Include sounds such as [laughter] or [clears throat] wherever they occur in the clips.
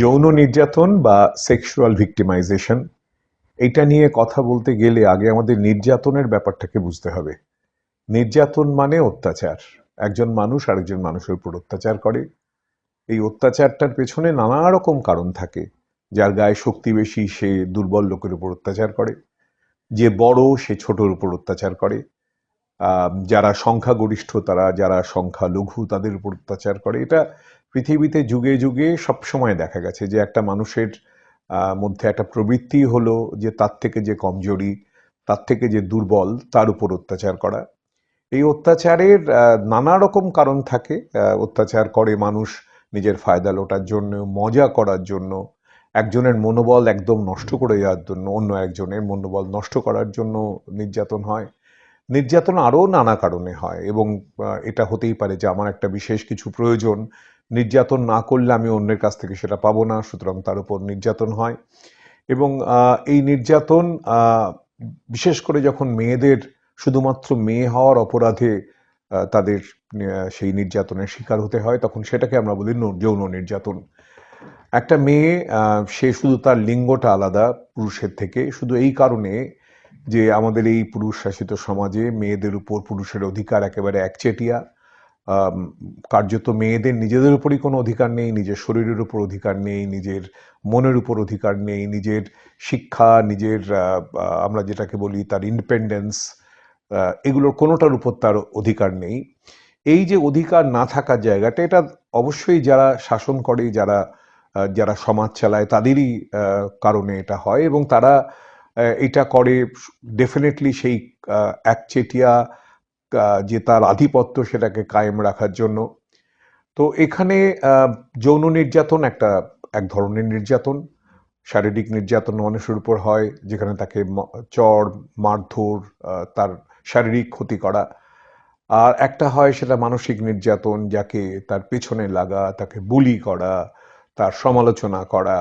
যৌন নির্যাতন বা সেক্সুয়াল ভিক্টিমাইজেশন এটা নিয়ে কথা বলতে গেলে আগে আমাদের নির্যাতনের ব্যাপারটাকে বুঝতে হবে। নির্যাতন মানে অত্যাচার। একজন মানুষ আরেকজন মানুষের উপর অত্যাচার করে। এই অত্যাচারটার পেছনে নানা রকম কারণ থাকে। যার গায়ে শক্তি বেশি, সে দুর্বল লোকের উপর অত্যাচার করে। যে বড়, সে ছোটর উপর অত্যাচার করে। যারা সংখ্যাগরিষ্ঠ, তারা যারা সংখ্যা লঘু তাদের উপর অত্যাচার করে। এটা পৃথিবীতে যুগে যুগে সবসময় দেখা গেছে যে একটা মানুষের মধ্যে একটা প্রবৃত্তি হলো যে তার থেকে যে কমজোরি, তার থেকে যে দুর্বল, তার উপর অত্যাচার করা। এই অত্যাচারের নানা রকম কারণ থাকে। অত্যাচার করে মানুষ নিজের ফায়দা লোটার জন্য, মজা করার জন্য, একজনের মনোবল একদম নষ্ট করে যাওয়ার জন্য, অন্য একজনের মনোবল নষ্ট করার জন্য নির্যাতন হয়। নির্যাতন আরও নানা কারণে হয় এবং এটা হতেই পারে যে আমার একটা বিশেষ কিছু প্রয়োজন। নির্যাতন না করলে আমি অন্যের কাছ থেকে সেটা পাবো না, সুতরাং তার উপর নির্যাতন হয়। এবং এই নির্যাতন বিশেষ করে যখন মেয়েদের, শুধুমাত্র মেয়ে হওয়ার অপরাধে তাদের সেই নির্যাতনের শিকার হতে হয়, তখন সেটাকে আমরা বলি যৌন নির্যাতন। একটা মেয়ে সে শুধু তার লিঙ্গটা আলাদা পুরুষের থেকে, শুধু এই কারণে যে আমাদের এই পুরুষ শাসিত সমাজে মেয়েদের উপর পুরুষের অধিকার একেবারে একচেটিয়া কার্যত মেয়েদের নিজেদের উপরই কোনো অধিকার নেই, নিজের শরীরের উপর অধিকার নেই, নিজের মনের উপর অধিকার নেই, নিজের শিক্ষা, নিজের আমরা যেটাকে বলি তার ইন্ডিপেন্ডেন্স এগুলোর কোনোটার উপর তার অধিকার নেই। এই যে অধিকার না থাকার জায়গাটা, এটা অবশ্যই যারা শাসন করে, যারা যারা সমাজ চালায়, তাদেরই কারণে এটা হয় এবং তারা এটা করে ডেফিনেটলি সেই একচেটিয়া যে তার আধিপত্য সেটাকে কায়েম রাখার জন্য। তো এখানে যৌন নির্যাতন একটা, এক ধরনের নির্যাতন। শারীরিক নির্যাতন মানুষের উপর হয়, যেখানে তাকে চড় মারধর তার শারীরিক ক্ষতি করা। আর একটা হয় সেটা মানসিক নির্যাতন, যাকে তার পেছনে লাগা, তাকে বুলি করা, তার সমালোচনা করা।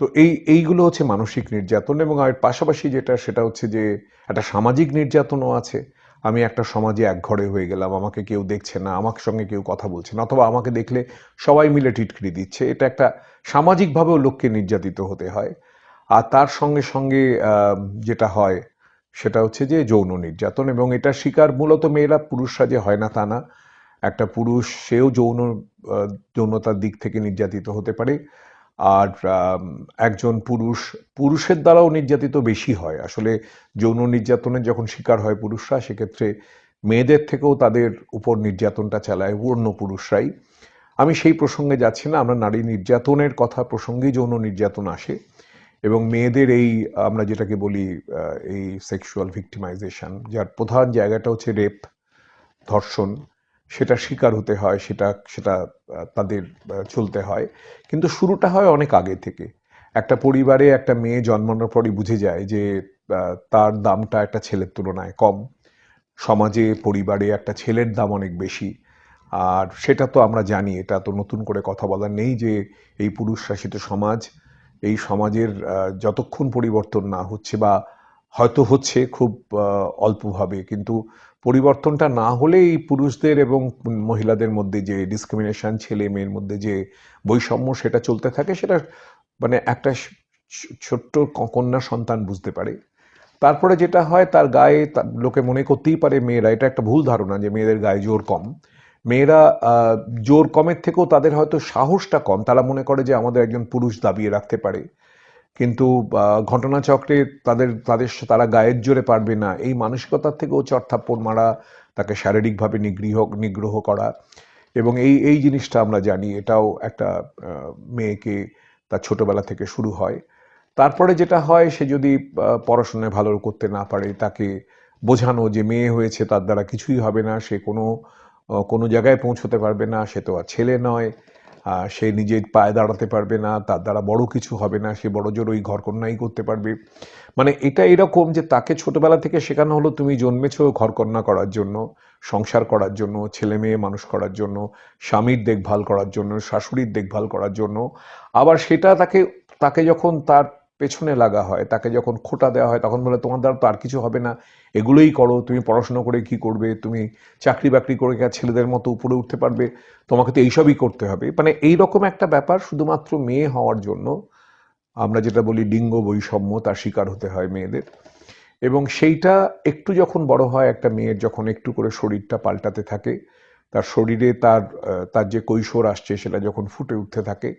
তো এই, এইগুলো হচ্ছে মানসিক নির্যাতন এবং এর পাশাপাশি যেটা, সেটা হচ্ছে যে একটা সামাজিক নির্যাতনও আছে। আমি একটা সমাজে একঘরে হয়ে গেলাম, আমাকে কেউ দেখছে না, আমার সঙ্গে কেউ কথা বলছে না, অথবা আমাকে দেখলে সবাই মিলে টিটকিরি দিচ্ছে। এটা একটা সামাজিকভাবেও লোককে নির্যাতিত হতে হয়। আর তার সঙ্গে সঙ্গে যেটা হয়, সেটা হচ্ছে যে যৌন নির্যাতন এবং এটা শিকার মূলত মেয়েরা, পুরুষরা যে হয় না তা না। একটা পুরুষ, সেও যৌন যৌনতার দিক থেকে নির্যাতিত হতে পারে। আর একজন পুরুষ, পুরুষের দ্বারাও নির্যাতিত বেশি হয়। আসলে যৌন নির্যাতনের যখন শিকার হয় পুরুষরা, সেক্ষেত্রে মেয়েদের থেকেও তাদের উপর নির্যাতনটা চালায় অন্য পুরুষরাই। আমি সেই প্রসঙ্গে যাচ্ছি না, আমরা নারী নির্যাতনের কথা প্রসঙ্গেই যৌন নির্যাতন আসে এবং মেয়েদের এই, আমরা যেটাকে বলি এই সেক্সুয়াল ভিক্টিমাইজেশন যার প্রধান জায়গাটা হচ্ছে রেপ ধর্ষণ। সেটা শিকার হতে হয়, সেটা সেটা তাদের চলতে হয়। কিন্তু শুরুটা হয় অনেক আগে থেকে। একটা পরিবারে একটা মেয়ে জন্মানোর পরই বুঝে যায় যে তার দামটা একটা ছেলের তুলনায় কম। সমাজে, পরিবারে একটা ছেলের দাম অনেক বেশি। আর সেটা তো আমরা জানি, এটা তো নতুন করে কথা বলার নেই যে, এই পুরুষ শাসিত সমাজ, এই সমাজের যতক্ষণ পরিবর্তন না হচ্ছে বা হয়তো হচ্ছে খুব অল্পভাবে। কিন্তু পরিবর্তনটা না হলে এই পুরুষদের এবং মহিলাদের মধ্যে যে ডিসক্রিমিনেশন ছেলে মেয়ের মধ্যে যে বৈষম্য সেটা চলতে থাকে, সেটা মানে একটা ছোট্ট কন্যা সন্তান বুঝতে পারে। তারপরে যেটা হয়, তার গায়ে লোকে মনে করতেই পারে মেয়েরা, এটা একটা ভুল ধারণা যে মেয়েদের গায়ে জোর কম। মেয়েরা জোর কমের থেকেও তাদের হয়তো সাহসটা কম। তারা মনে করে যে আমাদের একজন পুরুষ দাবিয়ে রাখতে পারে। কিন্তু ঘটনাচক্রে তাদের তাদের তারা গায়ের জোরে পারবে না। এই মানসিকতার থেকেও চড়থাপ্পড় মারা, তাকে শারীরিকভাবে নিগৃহ নিগ্রহ করা। এবং এই এই জিনিসটা আমরা জানি, এটাও একটা মেয়েকে তার ছোটবেলা থেকে শুরু হয়। তারপরে যেটা হয়, সে যদি পড়াশোনায় ভালো করতে না পারে, তাকে বোঝানো যে মেয়ে হয়েছে, তার দ্বারা কিছুই হবে না, সে কোনো কোনো জায়গায় পৌঁছতে পারবে না, সে তো আর ছেলে নয়। সে নিজের পায়ে দাঁড়াতে পারবে না, তার দ্বারা বড় কিছু হবে না, সে বড় জোর ওই ঘরকন্যাই করতে পারবে। মানে এটা এরকম যে তাকে ছোটবেলা থেকে শেখানো হলো, তুমি জন্মেছো ঘরকন্যা করার জন্য, সংসার করার জন্য, ছেলে মেয়ে মানুষ করার জন্য, স্বামীর দেখভাল করার জন্য, শাশুড়ির দেখভাল করার জন্য। আবার সেটা তাকে তাকে যখন তার পেছনে লাগা হয়, তাকে যখন খোটা দেওয়া হয় তখন বলে, তোমার দ্বারা তো আর কিছু হবে না, এগুলোই করো, তুমি পড়াশোনা করে কি করবে, তুমি চাকরি বাকরি করে ছেলেদের মতো উপরে উঠতে পারবে, তোমাকে তো এইসবই করতে হবে। মানে এই রকম একটা ব্যাপার শুধুমাত্র মেয়ে হওয়ার জন্য আমরা যেটা বলি লিঙ্গ বৈষম্য, তার শিকার হতে হয় মেয়েদের। এবং সেইটা একটু যখন বড় হয়, একটা মেয়ের যখন একটু করে শরীরটা পাল্টাতে থাকে, তার শরীরে তার তার যে কৈশোর আসছে সেটা যখন ফুটে উঠতে থাকে,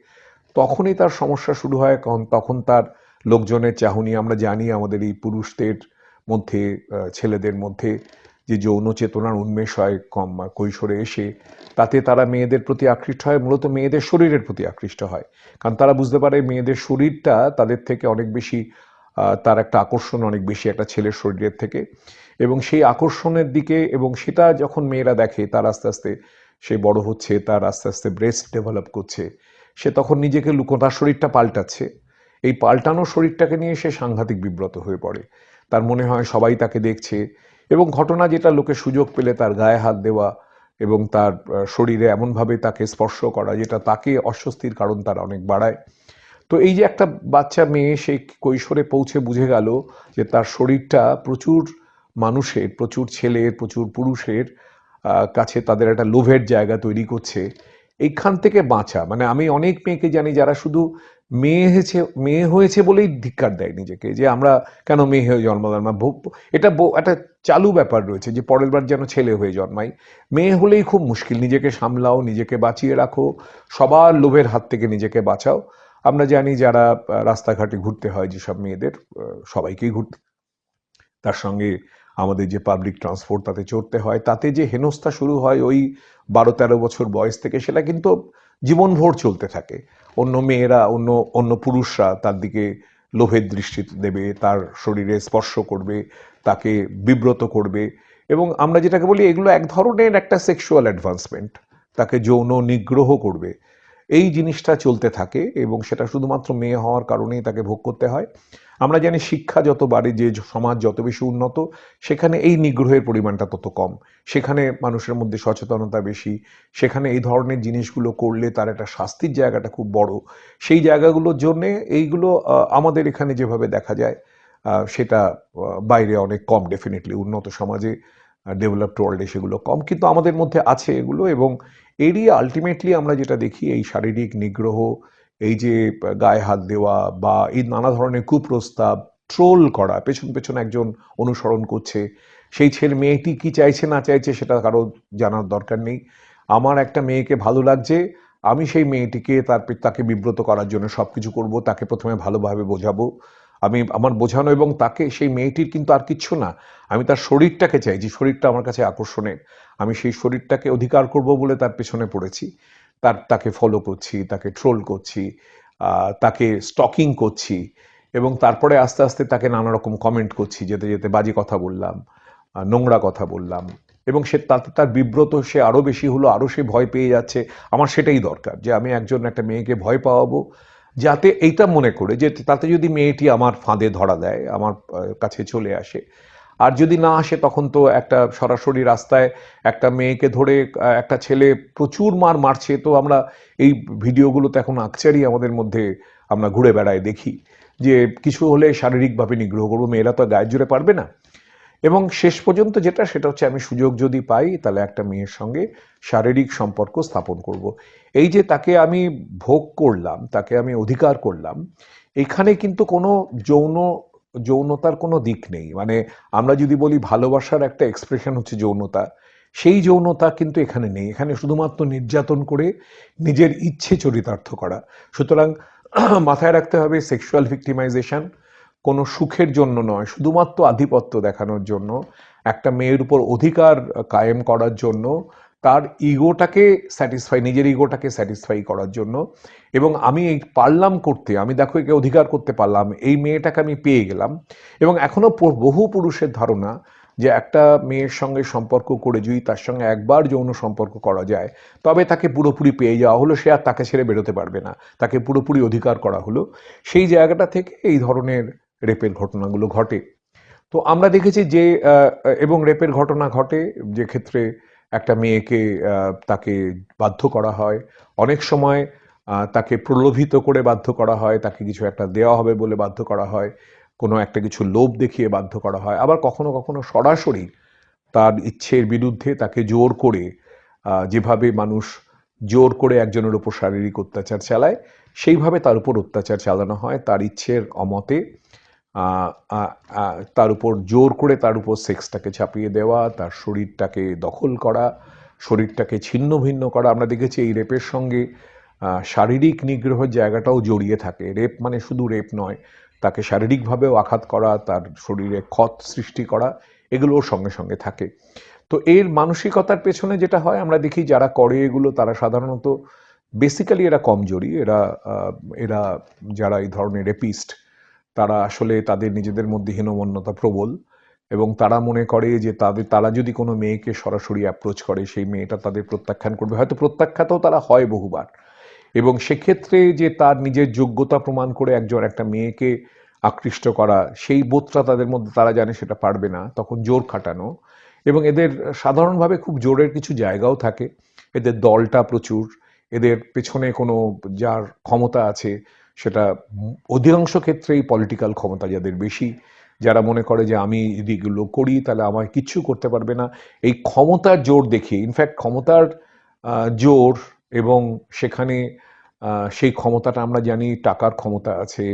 তখনই তার সমস্যা শুরু হয় কারণ তখন তার লোকজনের চাহনি আমরা জানি আমাদের এই পুরুষদের মধ্যে ছেলেদের মধ্যে যে যৌন চেতনার উন্মেষ হয় কম কৈশোরে এসে, তাতে তারা মেয়েদের প্রতি আকৃষ্ট হয়, মূলত মেয়েদের শরীরের প্রতি আকৃষ্ট হয়। কারণ তারা বুঝতে পারে মেয়েদের শরীরটা তাদের থেকে অনেক বেশি তার একটা আকর্ষণ অনেক বেশি একটা ছেলের শরীরের থেকে। এবং সেই আকর্ষণের দিকে এবং সেটা যখন মেয়েরা দেখে, তার আস্তে আস্তে সে বড় হচ্ছে, তার আস্তে আস্তে ব্রেস্ট ডেভেলপ করছে, সে তখন নিজেকে লুকো তার শরীরটা পাল্টাচ্ছে। এই পাল্টানো শরীরটাকে নিয়ে সে সাংঘাতিক বিব্রত হয়ে পড়ে। তার মনে হয় সবাই তাকে দেখছে এবং ঘটনা যেটা লোকে সুযোগ পেলে তার গায়ে হাত দেওয়া এবং তার শরীরে এমনভাবে তাকে স্পর্শ করা যেটা তাকে অস্বস্তির কারণ তার অনেক বাড়ায়। তো এই যে একটা বাচ্চা মেয়ে, সে কৈশোরে পৌঁছে বুঝে গেল যে তার শরীরটা প্রচুর মানুষের, প্রচুর ছেলের, প্রচুর পুরুষের কাছে তাদের একটা লোভের জায়গা তৈরি করছে। এইখান থেকে বাঁচা। মানে আমি অনেক মেয়েকে জানি যারা শুধু মেয়ে হয়েছে মেয়ে হয়েছে বলেই ধিক্কার দেয় নিজেকে যে আমরা কেন মেয়ে হয়ে জন্মালাম না? এটা একটা চালু ব্যাপার রয়েছে যে পরের বার যেন ছেলে হয়ে জন্মাই। মেয়ে হলেই খুব মুশকিল। নিজেকে সামলাও, নিজেকে বাঁচিয়ে রাখো, সবার লোভের হাত থেকে নিজেকে বাঁচাও। আমরা জানি যারা রাস্তাঘাটে ঘুরতে হয় যেসব মেয়েদের সবাইকেই ঘুরতে। তার সঙ্গে আমাদের যে পাবলিক ট্রান্সপোর্ট তাতে চড়তে হয়, তাতে যে হেনস্থা শুরু হয় ওই বারো তেরো বছর বয়স থেকে, সেটা কিন্তু জীবনভর চলতে থাকে। অন্য মেয়েরা, অন্য অন্য পুরুষরা তার দিকে লোভের দৃষ্টি দেবে, তার শরীরে স্পর্শ করবে, তাকে বিব্রত করবে এবং আমরা যেটাকে বলি এগুলো এক ধরনের একটা সেক্সুয়াল অ্যাডভান্সমেন্ট তাকে যৌন নিগ্রহ করবে। এই জিনিসটা চলতে থাকে এবং সেটা শুধুমাত্র মেয়ে হওয়ার কারণেই তাকে ভোগ করতে হয়। আমরা জানি শিক্ষা যত বাড়ে, যে সমাজ যত বেশি উন্নত, সেখানে এই নিগ্রহের পরিমাণটা তত কম। সেখানে মানুষের মধ্যে সচেতনতা বেশি, সেখানে এই ধরনের জিনিসগুলো করলে তার একটা শাস্তির জায়গাটা খুব বড়। সেই জায়গাগুলোর জন্যে এইগুলো আমাদের এখানে যেভাবে দেখা যায় সেটা বাইরে অনেক কম ডেফিনেটলি উন্নত সমাজে ডেভেলপড ওয়ার্ল্ডে সেগুলো কম। কিন্তু আমাদের মধ্যে আছে এগুলো এবং এরই আলটিমেটলি আমরা যেটা দেখি, এই শারীরিক নিগ্রহ এই যে, গায়ে হাত দেওয়া বা এই নানা ধরনের কুপ্রস্তাব ট্রোল করা, পেছন পেছন একজন অনুসরণ করছে, সেই ছেলে মেয়েটি কি চাইছে না চাইছে সেটা কারও জানার দরকার নেই। আমার একটা মেয়েকে ভালো লাগছে, আমি সেই মেয়েটিকে, তার তাকে বিব্রত করার জন্য সব কিছু করব, তাকে প্রথমে ভালোভাবে বোঝাবো। আমি, আমার বোঝানো এবং তাকে, সেই মেয়েটির কিন্তু আর কিচ্ছু না। আমি তার শরীরটাকে চাই, যে শরীরটা আমার কাছে আকর্ষণের। আমি সেই শরীরটাকে অধিকার করব বলে তার পেছনে পড়েছি। তার, তাকে ফলো করছি, তাকে ট্রোল করছি তাকে স্টকিং করছি এবং তারপরে আস্তে আস্তে তাকে নানা রকম কমেন্ট করছি, যেতে যেতে বাজে কথা বললাম নোংরা কথা বললাম এবং সে তাতে, তার বিব্রত সে আরও বেশি হলো আরও সে ভয় পেয়ে যাচ্ছে। আমার সেটাই দরকার যে আমি একজন, একটা মেয়েকে ভয় পাওয়াবো যাতে এইটা মনে করে যে তাতে যদি মেয়েটি আমার ফাঁদে ধরা দেয়, আমার কাছে চলে আসে আর যদি না আসে, তখন তো একটা সরাসরি রাস্তায় একটা মেয়েকে ধরে একটা ছেলে প্রচুর মার মারছে তো আমরা এই ভিডিওগুলোতে এখন আকচারই আমাদের মধ্যে আমরা ঘুরে বেড়ায় দেখি যে কিছু হলে শারীরিকভাবে নিগ্রহ করব, মেয়েরা তো গায়ের জোরে পারবে না এবং শেষ পর্যন্ত যেটা, সেটা হচ্ছে আমি সুযোগ যদি পাই, তাহলে একটা মেয়ের সঙ্গে শারীরিক সম্পর্ক স্থাপন করব। এই যে তাকে আমি ভোগ করলাম, তাকে আমি অধিকার করলাম, এখানে কিন্তু কোনো যৌন যৌনতার কোনো দিক নেই। মানে আমরা যদি বলি ভালোবাসার একটা এক্সপ্রেশন হচ্ছে যৌনতা, সেই যৌনতা কিন্তু এখানে নেই। এখানে শুধুমাত্র নির্যাতন করে নিজের ইচ্ছে চরিতার্থ করা। সুতরাং [clears throat] মাথায় রাখতে হবে সেক্সুয়াল ভিক্টিমাইজেশন কোনো সুখের জন্য নয়, শুধুমাত্র আধিপত্য দেখানোর জন্য, একটা মেয়ের উপর অধিকার কায়েম করার জন্য তার ইগোটাকে স্যাটিসফাই নিজের ইগোটাকে স্যাটিসফাই করার জন্য। এবং আমি এই পারলাম করতে, আমি দেখো একে অধিকার করতে পারলাম, এই মেয়েটাকে আমি পেয়ে গেলাম। এবং এখনও প- বহু পুরুষের ধারণা যে একটা মেয়ের সঙ্গে সম্পর্ক করে যদি তার সঙ্গে একবার যৌন সম্পর্ক করা যায়, তবে তাকে পুরোপুরি পেয়ে যাওয়া হলো, সে আর তাকে ছেড়ে বেরোতে পারবে না। তাকে পুরোপুরি অধিকার করা হলো। সেই জায়গাটা থেকে এই ধরনের রেপের ঘটনাগুলো ঘটে। তো আমরা দেখেছি যে এবং রেপের ঘটনা ঘটে যে ক্ষেত্রে একটা মেয়েকে তাকে বাধ্য করা হয়। অনেক সময় তাকে প্রলোভিত করে বাধ্য করা হয়, তাকে কিছু একটা দেওয়া হবে বলে বাধ্য করা হয়, কোনো একটা কিছু লোভ দেখিয়ে বাধ্য করা হয়। আবার কখনো কখনো সরাসরি তার ইচ্ছের বিরুদ্ধে তাকে জোর করে যেভাবে মানুষ জোর করে একজনের উপর শারীরিক অত্যাচার চালায়, সেইভাবে তার উপর অত্যাচার চালানো হয়। তার ইচ্ছের অমতে তার উপর জোর করে তার উপর সেক্সটাকে ছাপিয়ে দেওয়া, তার শরীরটাকে দখল করা, শরীরটাকে ছিন্ন ভিন্ন করা। আমরা দেখেছি এই রেপের সঙ্গে শারীরিক নিগ্রহের জায়গাটাও জড়িয়ে থাকে। রেপ মানে শুধু রেপ নয়, তাকে শারীরিকভাবেও আঘাত করা, তার শরীরে ক্ষত সৃষ্টি করা, এগুলোও সঙ্গে সঙ্গে থাকে। তো এর মানসিকতার পেছনে যেটা হয়, আমরা দেখি যারা করে এগুলো, তারা সাধারণত বেসিক্যালি এরা কমজোরি। এরা এরা যারা এই ধরনের রেপিস্ট তারা আসলে তাদের নিজেদের মধ্যে হীনমন্যতা প্রবল এবং তারা মনে করে যে তাদের, তারা যদি কোনো মেয়েকে সরাসরি অ্যাপ্রোচ করে, সেই মেয়েটা তাদের প্রত্যাখ্যান করবে। হয়তো প্রত্যাখ্যাতও তারা হয় বহুবার। এবং সেক্ষেত্রে যে তার নিজের যোগ্যতা প্রমাণ করে একজন, একটা মেয়েকে আকৃষ্ট করা, সেই বোধটা তাদের মধ্যে তারা জানে সেটা পারবে না, তখন জোর খাটানো। এবং এদের সাধারণভাবে খুব জোরের কিছু জায়গাও থাকে। এদের দলটা প্রচুর। এদের পেছনে কোনো যার ক্ষমতা আছে সেটা অধিকাংশ ক্ষেত্রেই পলিটিক্যাল ক্ষমতা যাদের বেশি, যারা মনে করে যে আমি যদি এগুলো করি, তাহলে আমায় কিচ্ছু করতে পারবে না। এই ক্ষমতার জোর দেখিয়ে ইনফ্যাক্ট ক্ষমতার জোর এবং সেখানে সেই ক্ষমতাটা আমরা জানি টাকার ক্ষমতা আছে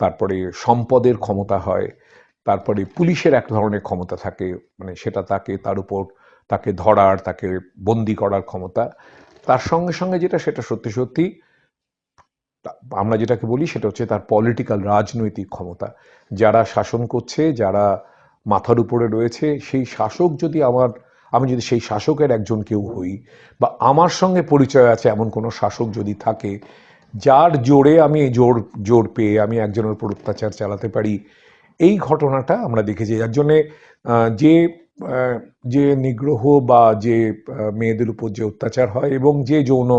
তারপরে সম্পদের ক্ষমতা হয়, তারপরে পুলিশের এক ধরনের ক্ষমতা থাকে মানে সেটা তাকে, তার উপর তাকে ধরার, তাকে বন্দি করার ক্ষমতা। তার সঙ্গে সঙ্গে যেটা, সেটা সত্যি সত্যি আমরা যেটাকে বলি সেটা হচ্ছে তার পলিটিক্যাল রাজনৈতিক ক্ষমতা। যারা শাসন করছে, যারা মাথার উপরে রয়েছে, সেই শাসক যদি আমার, আমি যদি সেই শাসকের একজন কেউ হই বা আমার সঙ্গে পরিচয় আছে এমন কোনো শাসক যদি থাকে, যার জোরে আমি জোর জোর পেয়ে আমি একজনের উপর অত্যাচার চালাতে পারি, এই ঘটনাটা আমরা দেখেছি। যার জন্যে যে যে নিগ্রহ বা যে মেয়েদের উপর যে অত্যাচার হয় এবং যে যৌন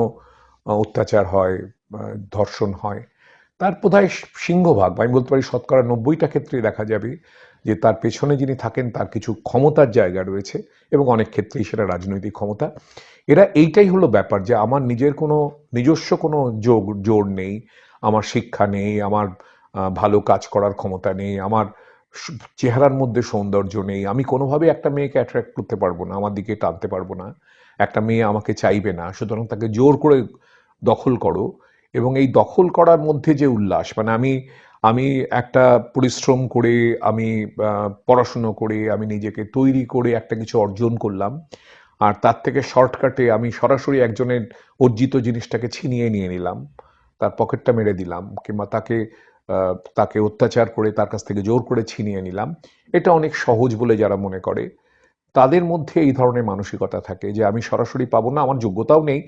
অত্যাচার হয় ধর্ষণ হয়, তার বোধহয় সিংহভাগ বা আমি বলতে পারি শতকরা নব্বইটা ক্ষেত্রে দেখা যাবে যে তার পেছনে যিনি থাকেন তার কিছু ক্ষমতার জায়গা রয়েছে এবং অনেক ক্ষেত্রেই সেটা রাজনৈতিক ক্ষমতা। এরা এইটাই হলো ব্যাপার যে আমার নিজের কোনো নিজস্ব কোনো যোগ, জোর নেই, আমার শিক্ষা নেই, আমার ভালো কাজ করার ক্ষমতা নেই, আমার চেহারার মধ্যে সৌন্দর্য নেই, আমি কোনোভাবে একটা মেয়েকে অ্যাট্রাক্ট করতে পারব না, আমার দিকে টানতে পারব না, একটা মেয়ে আমাকে চাইবে না, সুতরাং তাকে জোর করে দখল করো এবং এই দখল করার মধ্যে যে উল্লাস মানে আমি আমি একটা পরিশ্রম করে, আমি পড়াশুনো করে, আমি নিজেকে তৈরি করে একটা কিছু অর্জন করলাম। আর তার থেকে শর্টকাটে আমি সরাসরি একজনের অর্জিত জিনিসটাকে ছিনিয়ে নিয়ে নিলাম, তার পকেটটা মেরে দিলাম, কিংবা তাকে তাকে অত্যাচার করে তার কাছ থেকে জোর করে ছিনিয়ে নিলাম। এটা অনেক সহজ বলে যারা মনে করে, তাদের মধ্যে এই ধরনের মানসিকতা থাকে যে আমি সরাসরি পাবো না, আমার যোগ্যতাও নেই।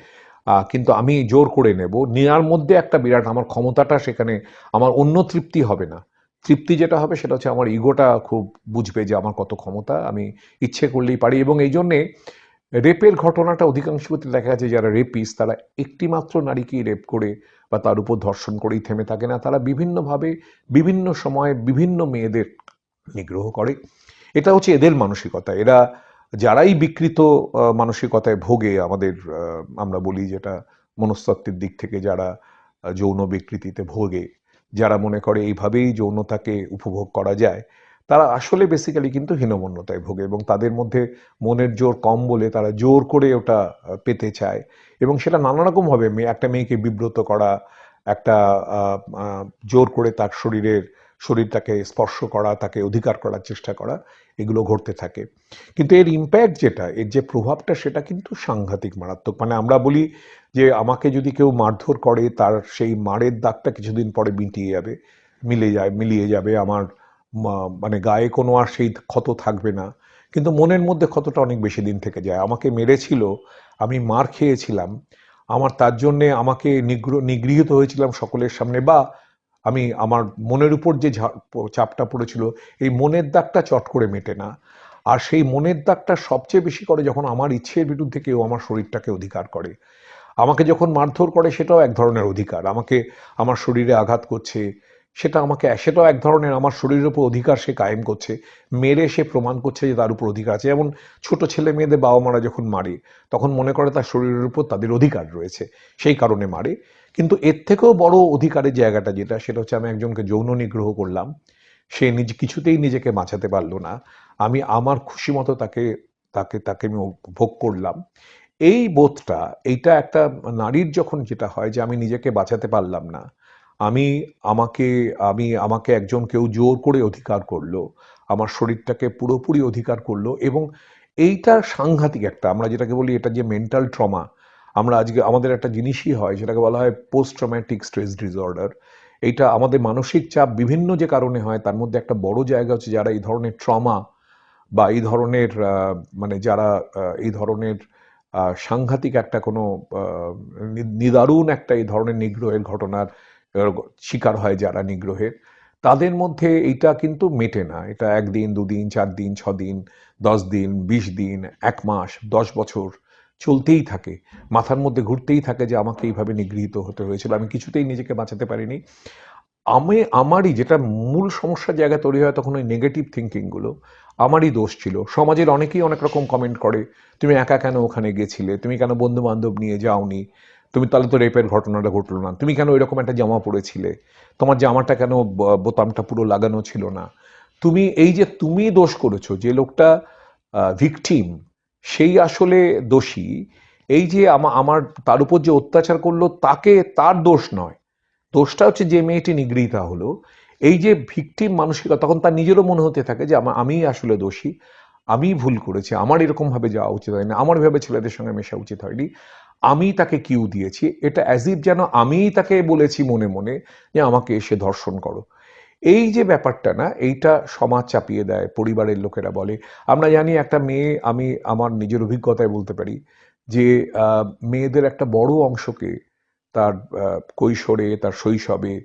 কিন্তু আমি জোর করে নেব। নেওয়ার মধ্যে একটা বিরাট আমার ক্ষমতাটা সেখানে আমার অন্য তৃপ্তি হবে না। তৃপ্তি যেটা হবে সেটা হচ্ছে আমার ইগোটা খুব বুঝবে যে আমার কত ক্ষমতা, আমি ইচ্ছে করলেই পারি এবং এই জন্যে রেপের ঘটনাটা অধিকাংশ ক্ষেত্রে দেখা যাচ্ছে যারা রেপিস তারা একটি মাত্র নারীকেই রেপ করে বা তার উপর ধর্ষণ করেই থেমে থাকে না। তারা বিভিন্নভাবে বিভিন্ন সময়ে বিভিন্ন মেয়েদের নিগ্রহ করে। এটা হচ্ছে এদের মানসিকতা। এরা যারাই বিকৃত মানসিকতায় ভোগে, আমাদের আমরা বলি যেটা মনস্তত্ত্বের দিক থেকে যারা যৌন বিকৃতিতে ভোগে, যারা মনে করে এইভাবেই যৌনতাকে উপভোগ করা যায়, তারা আসলে বেসিক্যালি কিন্তু হীনমন্যতায় ভোগে এবং তাদের মধ্যে মনের জোর কম বলে তারা জোর করে ওটা পেতে চায় এবং সেটা নানা রকম হবে। মেয়ে একটা মেয়েকে বিব্রত করা, একটা জোর করে তার শরীরের শরীরটাকে স্পর্শ করা, তাকে অধিকার করার চেষ্টা করা, এগুলো ঘটতে থাকে। কিন্তু এর ইম্প্যাক্ট যেটা, এর যে প্রভাবটা সেটা কিন্তু সাংঘাতিক মারাত্মক। মানে আমরা বলি যে আমাকে যদি কেউ মারধর করে, তার সেই মারের দাগটা কিছুদিন পরে মিটিয়ে যাবে, মিলে যায়, মিলিয়ে যাবে। আমার মানে গায়ে কোনো আর সেই ক্ষত থাকবে না। কিন্তু মনের মধ্যে ক্ষতটা অনেক বেশি দিন থেকে যায়। আমাকে মেরেছিল, আমি মার খেয়েছিলাম। আমার তার জন্যে আমাকে নিগ্র, নিগৃহীত হয়েছিলাম সকলের সামনে বা আমি আমার মনের উপর যে চাপটা পড়েছিল, এই মনের দাগটা চট করে মেটে না। আর সেই মনের দাগটা সবচেয়ে বেশি করে যখন আমার ইচ্ছের বিরুদ্ধে কেউ আমার শরীরটাকে অধিকার করে। আমাকে যখন মারধর করে, সেটাও এক ধরনের অধিকার। আমাকে, আমার শরীরে আঘাত করছে সেটা আমাকে, সেটাও এক ধরনের আমার শরীরের উপর অধিকার সে কায়েম করছে। মেরে সে প্রমাণ করছে যে তার উপর অধিকার আছে। যেমন ছোট ছেলে মেয়েদের বাবা মারা যখন মারে, তখন মনে করে তার শরীরের উপর তাদের অধিকার রয়েছে, সেই কারণে মারে। কিন্তু এর থেকেও বড় অধিকারের জায়গাটা যেটা, সেটা হচ্ছে আমি একজনকে যৌন নিগ্রহ করলাম। সে নিজ, কিছুতেই নিজেকে বাঁচাতে পারল না। আমি আমার খুশি মতো তাকে তাকে তাকে আমি ভোগ করলাম। এই বোধটা, এইটা একটা নারীর যখন যেটা হয় যে আমি নিজেকে বাঁচাতে পারলাম না আমি আমাকে আমি আমাকে একজন কেউ জোর করে অধিকার করল, আমার শরীরটাকে পুরোপুরি অধিকার করল এবং এইটা সাংঘাতিক একটা, আমরা যেটাকে বলি এটা যে মেন্টাল ট্রমা আমরা আজকে আমাদের একটা জিনিসই হয় যেটাকে বলা হয় পোস্ট ট্রমেটিক স্ট্রেস ডিসঅর্ডার এইটা আমাদের মানসিক চাপ বিভিন্ন যে কারণে হয়, তার মধ্যে একটা বড় জায়গা হচ্ছে যারা এই ধরনের ট্রমা বা এই ধরনের মানে যারা এই ধরনের সাংঘাতিক একটা কোনো নিদারুণ একটা এই ধরনের নিগ্রহের ঘটনার শিকার হয় যারা নিগ্রহের, তাদের মধ্যে এইটা কিন্তু মেটে না। এটা একদিন, দুদিন চার দিন ছ দিন দশ দিন বিশ দিন এক মাস, দশ বছর চলতেই থাকে। মাথার মধ্যে ঘুরতেই থাকে যে আমাকে এইভাবে নিগৃহীত হতে হয়েছিল। আমি কিছুতেই নিজেকে বাঁচাতে পারিনি। আমি, আমারই যেটা মূল সমস্যার জায়গা তৈরি হয় তখন ওই নেগেটিভ থিঙ্কিংগুলো আমারই দোষ ছিল। সমাজের অনেকেই অনেক রকম কমেন্ট করে, তুমি একা কেন ওখানে গেছিলে? তুমি কেন বন্ধু বান্ধব নিয়ে যাওনি? তুমি তাহলে তো রেপের ঘটনাটা ঘটলো না। তুমি কেন এরকম একটা জামা পরেছিলে? তোমার জামাটা কেন বোতামটা পুরো লাগানো ছিল না? তুমি, এই যে তুমি দোষ করেছ যে লোকটা ভিকটিম সেই আসলে দোষী, এই যে আমার, তার উপর যে অত্যাচার করল, তাকে তার দোষ নয়। দোষটা হচ্ছে যে মেয়েটি নিগৃহীতা হলো, এই যে ভিকটিম মানসিকতা, তখন তার নিজেরও মনে হতে থাকে যে আমা- আমিই আসলে দোষী আমি ভুল করেছি, আমার এরকম ভাবে যাওয়া উচিত হয়নি, আমার ভাবে ছেলেদের সঙ্গে মেশা উচিত হয়নি। আমি তাকে কিউ দিয়েছি। এটা অ্যাজিভ যেন আমিই তাকে বলেছি মনে মনে যে আমাকে এসে ধর্ষণ করো। এই যে ব্যাপারটা না, এইটা সমাজ চাপিয়ে দেয়, পরিবারের লোকেরা বলে। আমরা জানি একটা মেয়ে, আমি আমার নিজের অভিজ্ঞতায় বলতে পারি যে মেয়েদের একটা বড় অংশকে তার কৈশোরে, তার শৈশবে,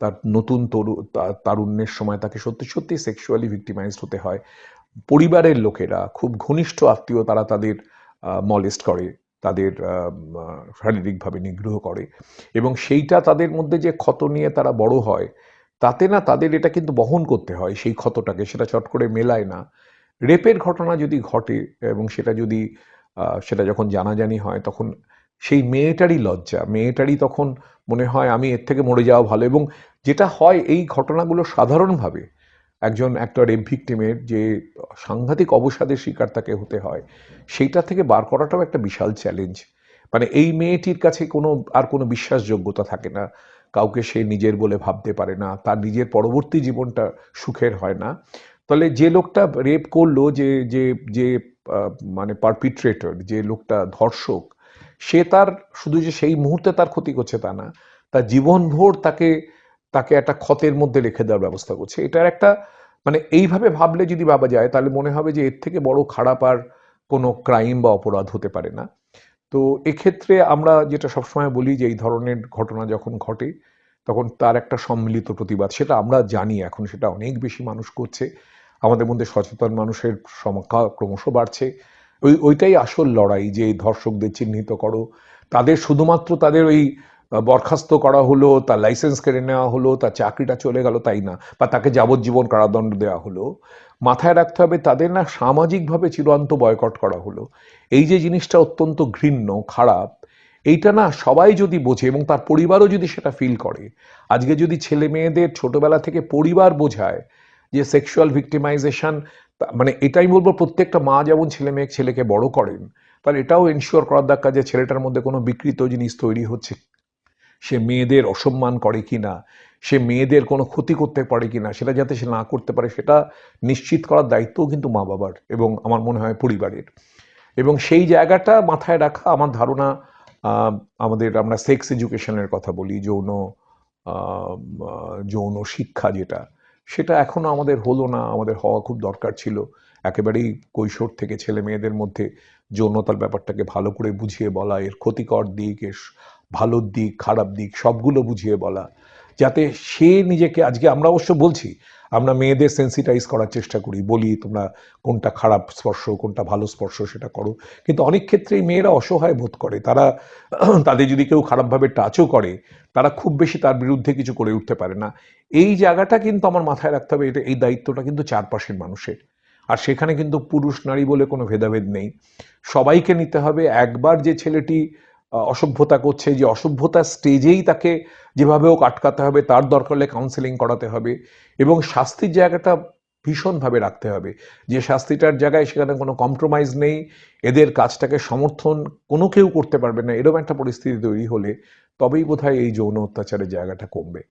তার নতুন তরু তারুণ্যের সময় তাকে সত্যি সত্যি সেক্সুয়ালি ভিক্টিমাইজড হতে হয়। পরিবারের লোকেরা, খুব ঘনিষ্ঠ আত্মীয় তারা তাদের মলেস্ট করে। তাদের শারীরিকভাবে নিগ্রহ করে। এবং সেইটা তাদের মধ্যে যে ক্ষত নিয়ে তারা বড় হয়, তাতে না তাদের এটা কিন্তু বহন করতে হয়, সেই ক্ষতটাকে, সেটা চট করে মেলায় না। রেপের ঘটনা যদি ঘটে এবং সেটা যদি সেটা যখন জানাজানি হয়, তখন সেই মেয়েটারই লজ্জা। মেয়েটারই তখন মনে হয়, আমি এর থেকে মরে যাওয়া ভালো। এবং যেটা হয়, এই ঘটনাগুলো সাধারণভাবে একজন একটা রেপ ভিকটিমের যে সাংঘাতিক অবসাদের শিকার তাকে হতে হয়, সেইটা থেকে বার করাটাও একটা বিশাল চ্যালেঞ্জ মানে এই মেয়েটির কাছে কোনো, আর কোনো বিশ্বাসযোগ্যতা থাকে না। কাউকে সে নিজের বলে ভাবতে পারে না, তার নিজের পরবর্তী জীবনটা সুখের হয় না। তাহলে যে লোকটা রেপ করল, যে যে যে মানে পারপিট্রেটর যে লোকটা ধর্ষক, সে তার, শুধু যে সেই মুহূর্তে তার ক্ষতি করছে তা না, তার জীবনভর তাকে তাকে একটা ক্ষতের মধ্যে রেখে দেওয়ার ব্যবস্থা করছে। এটার একটা মানে এইভাবে ভাবলে যদি ভাবা যায়, তাহলে মনে হবে যে এর থেকে বড় খারাপ আর কোনো ক্রাইম বা অপরাধ হতে পারে না। তো এক্ষেত্রে আমরা যেটা সবসময় বলি যে এই ধরনের ঘটনা যখন ঘটে, তখন তার একটা সম্মিলিত প্রতিবাদ, সেটা আমরা জানি এখন, সেটা অনেক বেশি মানুষ করছে। আমাদের মধ্যে সচেতন মানুষের সংখ্যা ক্রমশ বাড়ছে। ওই, ওইটাই আসল লড়াই যে ধর্ষকদের চিহ্নিত করো। তাদের শুধুমাত্র তাদের ওই বরখাস্ত করা হলো, তার লাইসেন্স কেড়ে নেওয়া হলো, তার চাকরিটা চলে গেল, তাই না? বা তাকে যাবজ্জীবন কারাদণ্ড দেওয়া হলো। মাথায় রাখতে হবে, তাদের না সামাজিকভাবে চিরন্ত বয়কট করা হলো। এই যে জিনিসটা অত্যন্ত ঘৃণ্য, খারাপ, এইটা না সবাই যদি বোঝে এবং তার পরিবারও যদি সেটা ফিল করে। আজকে যদি ছেলে মেয়েদের ছোটবেলা থেকে পরিবার বোঝায় যে সেক্সুয়াল ভিক্টিমাইজেশন মানে এটাই বলব প্রত্যেকটা মা যেমন ছেলে মেয়ে, ছেলেকে বড় করেন, তাহলে এটাও এনশিওর করার দরকার যে ছেলেটার মধ্যে কোনো বিকৃত জিনিস তৈরি হচ্ছে সে মেয়েদের অসম্মান করে কি না সে মেয়েদের কোনো ক্ষতি করতে পারে কি না সেটা যাতে সে না করতে পারে, সেটা নিশ্চিত করার দায়িত্বও কিন্তু মা বাবার এবং আমার মনে হয় পরিবারের। এবং সেই জায়গাটা মাথায় রাখা আমার ধারণা আমাদের আমরা সেক্স এডুকেশনের কথা বলি, যৌন যৌন শিক্ষা যেটা, সেটা এখনও আমাদের হলো না, আমাদের হওয়া খুব দরকার ছিল। একেবারেই কৈশোর থেকে ছেলে মেয়েদের মধ্যে যৌনতার ব্যাপারটাকে ভালো করে বুঝিয়ে বলা, এর ক্ষতিকর দিক, এর ভালো দিক, খারাপ দিক সবগুলো বুঝিয়ে বলা। যাতে সে নিজেকে, আজকে আমরা অবশ্য বলছি, আমরা মেয়েদের সেন্সিটাইজ করার চেষ্টা করি, বলি তোমরা কোনটা খারাপ স্পর্শ, কোনটা ভালো স্পর্শ সেটা করো। কিন্তু অনেক ক্ষেত্রেই মেয়েরা অসহায় বোধ করে। তারা [clears throat] তাদের যদি কেউ খারাপভাবে টাচও করে, তারা খুব বেশি তার বিরুদ্ধে কিছু করে উঠতে পারে না। এই জায়গাটা কিন্তু আমার মাথায় রাখতে হবে, এটা, এই দায়িত্বটা কিন্তু চারপাশের মানুষের। আর সেখানে কিন্তু পুরুষ, নারী বলে কোনো ভেদাভেদ নেই। সবাইকে নিতে হবে, একবার যে ছেলেটি অসভ্যতা করছে, যে অসভ্যতার স্টেজেই তাকে যেভাবে হোক আটকাতে হবে, তার দরকার হলে কাউন্সেলিং করাতে হবে এবং শাস্তির জায়গাটা ভীষণভাবে রাখতে হবে। যে শাস্তিটার জায়গায় সেখানে কোনো কম্প্রোমাইজ নেই, এদের কাজটাকে সমর্থন কোনো কেউ করতে পারবে না, এরকম একটা পরিস্থিতি তৈরি হলে তবেই বোধহয় এই যৌন অত্যাচারের জায়গাটা কমবে।